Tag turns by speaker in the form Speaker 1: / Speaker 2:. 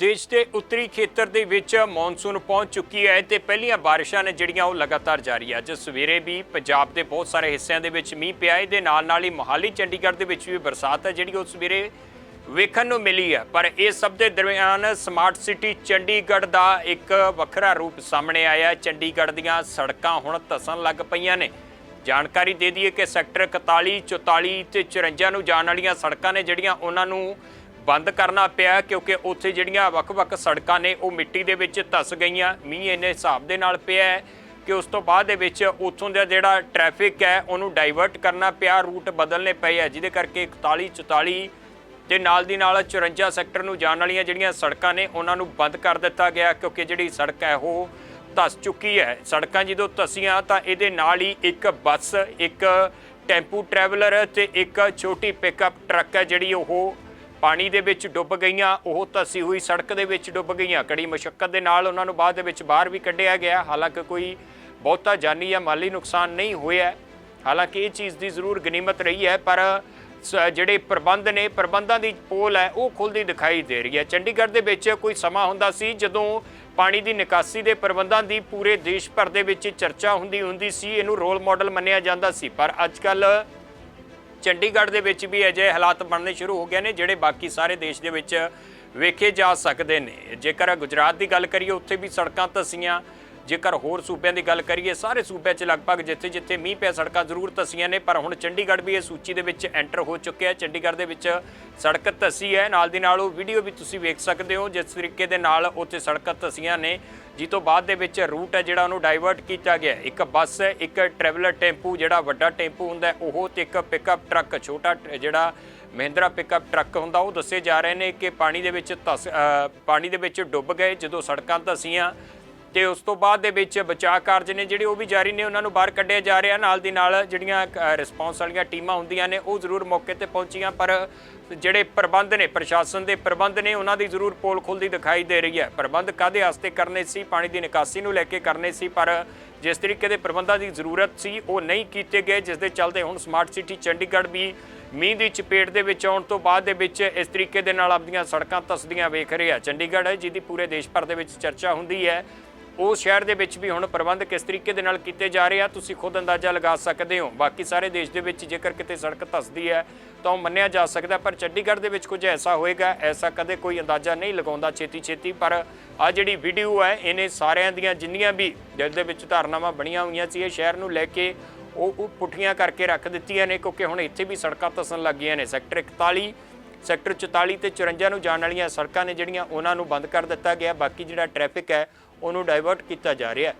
Speaker 1: ਦੇਸ਼ ਦੇ ਉੱਤਰੀ ਖੇਤਰ ਦੇ ਵਿੱਚ ਮੌਨਸੂਨ ਪਹੁੰਚ ਚੁੱਕੀ ਹੈ ਤੇ ਪਹਿਲੀਆਂ ਬਾਰਿਸ਼ਾਂ ਨੇ ਜਿਹੜੀਆਂ ਉਹ ਲਗਾਤਾਰ ਜਾਰੀ ਹੈ। ਅੱਜ ਸਵੇਰੇ ਵੀ ਪੰਜਾਬ ਦੇ ਬਹੁਤ ਸਾਰੇ ਹਿੱਸਿਆਂ ਦੇ ਵਿੱਚ ਮੀਂਹ ਪਿਆ ਹੈ। ਇਹਦੇ ਨਾਲ ਨਾਲ ਹੀ ਮੋਹਾਲੀ, ਚੰਡੀਗੜ੍ਹ ਦੇ ਵਿੱਚ ਵੀ ਬਰਸਾਤ ਹੈ ਜਿਹੜੀ ਉਹ ਸਵੇਰੇ ਵੇਖਣ ਨੂੰ ਮਿਲੀ ਹੈ। ਪਰ ਇਹ ਸਭ ਦੇ ਦਰਮਿਆਨ ਸਮਾਰਟ ਸਿਟੀ ਚੰਡੀਗੜ੍ਹ ਦਾ ਇੱਕ ਵੱਖਰਾ ਰੂਪ ਸਾਹਮਣੇ ਆਇਆ ਹੈ। ਚੰਡੀਗੜ੍ਹ ਦੀਆਂ ਸੜਕਾਂ ਹੁਣ ਧਸਣ ਲੱਗ ਪਈਆਂ ਨੇ। ਜਾਣਕਾਰੀ ਦੇ ਦਈਏ ਕਿ ਸੈਕਟਰ 41 44 ਤੇ 54 ਨੂੰ ਜਾਣ ਵਾਲੀਆਂ ਸੜਕਾਂ ਨੇ ਜਿਹੜੀਆਂ ਉਹਨਾਂ ਨੂੰ ਬੰਦ ਕਰਨਾ ਪਿਆ ਕਿਉਂਕਿ ਉੱਥੇ ਜਿਹੜੀਆਂ ਵੱਖ-ਵੱਖ ਸੜਕਾਂ ਨੇ ਉਹ ਮਿੱਟੀ ਦੇ ਵਿੱਚ ਧਸ ਗਈਆਂ। ਮੀਂਹ ਇੰਨੇ ਹਿਸਾਬ ਦੇ ਨਾਲ ਪਿਆ ਕਿ ਉਸ ਤੋਂ ਬਾਅਦ ਦੇ ਵਿੱਚ ਉੱਥੋਂ ਦਾ ਜਿਹੜਾ ਟ੍ਰੈਫਿਕ ਹੈ ਉਹਨੂੰ ਡਾਈਵਰਟ ਕਰਨਾ ਪਿਆ। ਰੂਟ ਬਦਲਨੇ ਪਏ ਹੈ, ਜਿਹਦੇ ਕਰਕੇ 41 44 ਤੇ ਨਾਲ ਦੀ ਨਾਲ 54 ਸੈਕਟਰ ਨੂੰ ਜਾਣ ਵਾਲੀਆਂ ਜਿਹੜੀਆਂ ਸੜਕਾਂ ਨੇ, ਉਹਨਾਂ ਨੂੰ ਬੰਦ ਕਰ ਦਿੱਤਾ ਗਿਆ ਕਿਉਂਕਿ ਜਿਹੜੀ ਸੜਕ ਹੈ ਉਹ ਧਸ ਚੁੱਕੀ ਹੈ। ਸੜਕਾਂ ਜਦੋਂ ਧਸੀਆਂ ਤਾਂ ਇਹਦੇ ਨਾਲ ਹੀ ਇੱਕ ਬੱਸ, ਇੱਕ ਟੈਂਪੂ ਟਰੈਵਲਰ ਤੇ ਇੱਕ ਛੋਟੀ ਪਿਕਅਪ ਟਰੱਕ ਹੈ ਜਿਹੜੀ ਉਹ ਪਾਣੀ ਦੇ ਵਿੱਚ ਡੁੱਬ ਗਈਆਂ, ਉਹ ਧਸੀ ਹੋਈ ਸੜਕ ਦੇ ਵਿੱਚ ਡੁੱਬ ਗਈਆਂ। ਕੜੀ ਮੁਸ਼ਕਲ ਦੇ ਨਾਲ ਉਹਨਾਂ ਨੂੰ ਬਾਅਦ ਦੇ ਵਿੱਚ ਬਾਹਰ ਵੀ ਕੱਢਿਆ ਗਿਆ। ਹਾਲਾਂਕਿ ਕੋਈ ਬਹੁਤਾ ਜਾਨੀ ਜਾਂ ਮਾਲੀ ਨੁਕਸਾਨ ਨਹੀਂ ਹੋਇਆ ਹਾਲਾਂਕਿ ਇਹ ਚੀਜ਼ ਦੀ ਜ਼ਰੂਰ ਗਨੀਮਤ ਰਹੀ ਹੈ, ਪਰ ਸ- ਜਿਹੜੇ ਪ੍ਰਬੰਧ ਨੇ, ਪ੍ਰਬੰਧਾਂ ਦੀ ਪੋਲ ਹੈ, ਉਹ ਖੁੱਲਦੀ ਦਿਖਾਈ ਦੇ ਰਹੀ ਹੈ। ਚੰਡੀਗੜ੍ਹ ਦੇ ਵਿੱਚ ਕੋਈ ਸਮਾਂ ਹੁੰਦਾ ਸੀ ਜਦੋਂ ਪਾਣੀ ਦੀ ਨਿਕਾਸੀ ਦੇ ਪ੍ਰਬੰਧਾਂ ਦੀ ਪੂਰੇ ਦੇਸ਼ ਭਰ ਦੇ ਵਿੱਚ ਚਰਚਾ ਹੁੰਦੀ ਹੁੰਦੀ ਸੀ। ਇਹਨੂੰ ਰੋਲ ਮਾਡਲ ਮੰਨਿਆ ਜਾਂਦਾ ਸੀ, ਪਰ ਅੱਜ ਕੱਲ ਚੰਡੀਗੜ੍ਹ ਦੇ ਵਿੱਚ ਵੀ ਅਜਿਹੇ ਹਾਲਾਤ ਬਣਨੇ ਸ਼ੁਰੂ ਹੋ ਗਏ ਨੇ, ਜਿਹੜੇ ਬਾਕੀ ਸਾਰੇ ਦੇਸ਼ ਦੇ ਵਿੱਚ ਵੇਖੇ ਜਾ ਸਕਦੇ ਨੇ। ਜੇਕਰ ਗੁਜਰਾਤ ਦੀ ਗੱਲ ਕਰੀਏ, ਉੱਥੇ ਵੀ ਸੜਕਾਂ ਧਸੀਆਂ ਜੇਕਰ ਹੋਰ ਸੂਬਿਆਂ ਦੀ ਗੱਲ ਕਰੀਏ, ਸਾਰੇ ਸੂਬਿਆਂ 'ਚ ਲਗਭਗ ਜਿੱਥੇ ਜਿੱਥੇ ਮੀਂਹ ਪਿਆ, ਸੜਕਾਂ ਜ਼ਰੂਰ ਧਸੀਆਂ ਨੇ, ਪਰ ਹੁਣ ਚੰਡੀਗੜ੍ਹ ਵੀ ਇਹ ਸੂਚੀ ਦੇ ਵਿੱਚ ਐਂਟਰ ਹੋ ਚੁੱਕਿਆ ਹੈ। ਚੰਡੀਗੜ੍ਹ ਦੇ ਵਿੱਚ ਸੜਕ ਧਸੀ ਹੈ। ਨਾਲ ਦੀ ਨਾਲ ਉਹ ਵੀਡੀਓ ਵੀ ਤੁਸੀਂ ਵੇਖ ਸਕਦੇ ਹੋ, ਜਿਸ ਤਰੀਕੇ ਦੇ ਨਾਲ ਉੱਥੇ ਸੜਕਾਂ ਧਸੀਆਂ ਨੇ ਜੀ ਤੋਂ ਬਾਅਦ ਦੇ ਵਿੱਚ ਰੂਟ ਹੈ ਜਿਹੜਾ ਉਹਨੂੰ ਡਾਈਵਰਟ ਕੀਤਾ ਗਿਆ ਇੱਕ ਬੱਸ ਹੈ, ਇੱਕ ਟਰੈਵਲਰ ਟੈਂਪੂ, ਜਿਹੜਾ ਵੱਡਾ ਟੈਂਪੂ ਹੁੰਦਾ ਉਹ ਤੇ ਇੱਕ ਪਿਕਅਪ ਟਰੱਕ, ਛੋਟਾ ਟ- ਜਿਹੜਾ ਮਹਿੰਦਰਾ ਪਿਕਅਪ ਟਰੱਕ ਹੁੰਦਾ, ਉਹ ਦੱਸੇ ਜਾ ਰਹੇ ਨੇ ਕਿ ਪਾਣੀ ਦੇ ਵਿੱਚ ਧਸ ਪਾਣੀ ਦੇ ਵਿੱਚ ਡੁੱਬ ਗਏ। ਜਦੋਂ ਸੜਕਾਂ ਧਸੀਆਂ ਤੇ ਉਸ ਤੋਂ ਬਾਅਦ ਦੇ ਵਿੱਚ ਬਚਾਅ ਕਾਰਜ ਨੇ ਜਿਹੜੇ ਉਹ ਵੀ ਜਾਰੀ ਨੇ, ਉਹਨਾਂ ਨੂੰ ਬਾਹਰ ਕੱਢਿਆ ਜਾ ਰਿਹਾ। ਨਾਲ ਦੀ ਨਾਲ ਜਿਹੜੀਆਂ ਰਿਸਪੌਂਸ ਵਾਲੀਆਂ ਟੀਮਾਂ ਹੁੰਦੀਆਂ ਨੇ, ਉਹ ਜ਼ਰੂਰ ਮੌਕੇ ਤੇ ਪਹੁੰਚੀਆਂ, ਪਰ ਜਿਹੜੇ ਪ੍ਰਬੰਧ ਨੇ, ਪ੍ਰਸ਼ਾਸਨ ਦੇ ਪ੍ਰਬੰਧ ਨੇ, ਉਹਨਾਂ ਦੀ ਜ਼ਰੂਰ ਪੋਲ ਖੁੱਲਦੀ ਦਿਖਾਈ ਦੇ ਰਹੀ ਹੈ। ਪ੍ਰਬੰਧ ਕਾਦੇ ਵਾਸਤੇ ਕਰਨੇ ਸੀ? ਪਾਣੀ ਦੀ ਨਿਕਾਸੀ ਨੂੰ ਲੈ ਕੇ ਕਰਨੇ ਸੀ, ਪਰ ਜਿਸ ਤਰੀਕੇ ਦੇ ਪ੍ਰਬੰਧਾਂ ਦੀ ਜ਼ਰੂਰਤ ਸੀ, ਉਹ ਨਹੀਂ ਕੀਤੇ ਗਏ, ਜਿਸ ਦੇ ਚੱਲਦੇ ਹੁਣ ਸਮਾਰਟ ਸਿਟੀ ਚੰਡੀਗੜ੍ਹ ਵੀ ਮੀਂਹ ਦੀ ਚਪੇਟ ਦੇ ਵਿੱਚ ਆਉਣ ਤੋਂ ਬਾਅਦ ਦੇ ਵਿੱਚ ਇਸ ਤਰੀਕੇ ਦੇ ਨਾਲ ਆਪਣੀਆਂ ਸੜਕਾਂ ਤਸਦੀਆਂ ਵੇਖ ਰਿਹਾ ਚੰਡੀਗੜ੍ਹ ਹੈ, ਜਿਹਦੀ ਪੂਰੇ ਦੇਸ਼ ਭਰ ਦੇ ਵਿੱਚ ਚਰਚਾ ਹੁੰਦੀ ਹੈ। ਉਹ ਸ਼ਹਿਰ ਦੇ ਵਿੱਚ ਵੀ ਹੁਣ ਪ੍ਰਬੰਧ ਕਿਸ ਤਰੀਕੇ ਦੇ ਨਾਲ ਕੀਤੇ ਜਾ ਰਹੇ ਆ, ਤੁਸੀਂ ਖੁਦ ਅੰਦਾਜ਼ਾ ਲਗਾ ਸਕਦੇ ਹੋ। ਬਾਕੀ ਸਾਰੇ ਦੇਸ਼ ਦੇ ਵਿੱਚ ਜੇਕਰ ਕਿਤੇ ਸੜਕ ਧਸਦੀ ਹੈ, ਤਾਂ ਉਹ ਮੰਨਿਆ ਜਾ ਸਕਦਾ, ਪਰ ਚੰਡੀਗੜ੍ਹ ਦੇ ਵਿੱਚ ਕੁਝ ਐਸਾ ਹੋਏਗਾ, ਐਸਾ ਕਦੇ ਕੋਈ ਅੰਦਾਜ਼ਾ ਨਹੀਂ ਲਗਾਉਂਦਾ ਛੇਤੀ ਛੇਤੀ ਪਰ ਆ ਜਿਹੜੀ ਵੀਡੀਓ ਹੈ, ਇਹਨੇ ਸਾਰਿਆਂ ਦੀਆਂ ਜਿੰਨੀਆਂ ਵੀ ਦਿਲ ਦੇ ਵਿੱਚ ਧਾਰਨਾਵਾਂ ਬਣੀਆਂ ਹੋਈਆਂ ਸੀ, ਇਹ ਸ਼ਹਿਰ ਨੂੰ ਲੈ ਕੇ ਉਹ ਉਹ ਪੁੱਠੀਆਂ ਕਰਕੇ ਰੱਖ ਦਿੱਤੀਆਂ ਨੇ, ਕਿਉਂਕਿ ਹੁਣ ਇੱਥੇ ਵੀ ਸੜਕਾਂ ਧਸਣ ਲੱਗ ਗਈਆਂ ਨੇ। ਸੈਕਟਰ 41 ਸੈਕਟਰ 44 ਤੇ 54 ਨੂੰ ਜਾਣ ਵਾਲੀਆਂ ਸੜਕਾਂ ਨੇ ਜਿਹੜੀਆਂ ਉਹਨਾਂ ਨੂੰ ਬੰਦ ਕਰ ਦਿੱਤਾ ਗਿਆ। ਬਾਕੀ ਜਿਹੜਾ ਟ੍ਰੈਫਿਕ ਹੈ ਉਹਨੂੰ ਡਾਇਵਰਟ ਕੀਤਾ ਜਾ ਰਿਹਾ